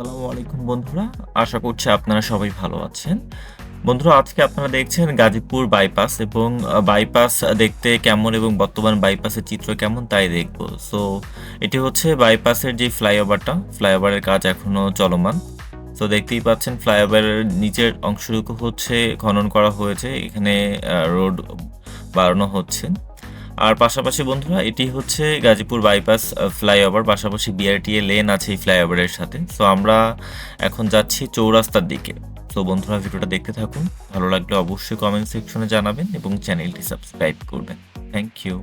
আসসালামু আলাইকুম বন্ধুরা, আশা করছি আপনারা সবাই ভালো আছেন। বন্ধুরা, আজকে আপনারা দেখছেন গাজীপুর বাইপাস এবং বাইপাস দেখতে কেমন এবং বর্তমান বাইপাসের চিত্র কেমন তাই দেখব। সো এটি হচ্ছে বাইপাসের যে ফ্লাইওভারটা ফ্লাইওভারের কাজ এখনও চলমান। তো দেখতেই পাচ্ছেন ফ্লাইওভারের নিচের অংশটুকু হচ্ছে খনন করা হয়েছে, এখানে রোড বাড়ানো হচ্ছে। আর পাশাপাশি বন্ধুরা, এটি হচ্ছে গাজীপুর বাইপাস ফ্লাইওভার পাশাপাশি বিআরটিএ লেন আছে এই ফ্লাইওভারের সাথে। সো আমরা এখন যাচ্ছি চৌরাস্তার দিকে। তো বন্ধুরা, ভিডিওটা দেখতে থাকুন। ভালো লাগলে অবশ্যই কমেন্ট সেকশনে জানাবেন এবং চ্যানেলটি সাবস্ক্রাইব করবেন। Thank you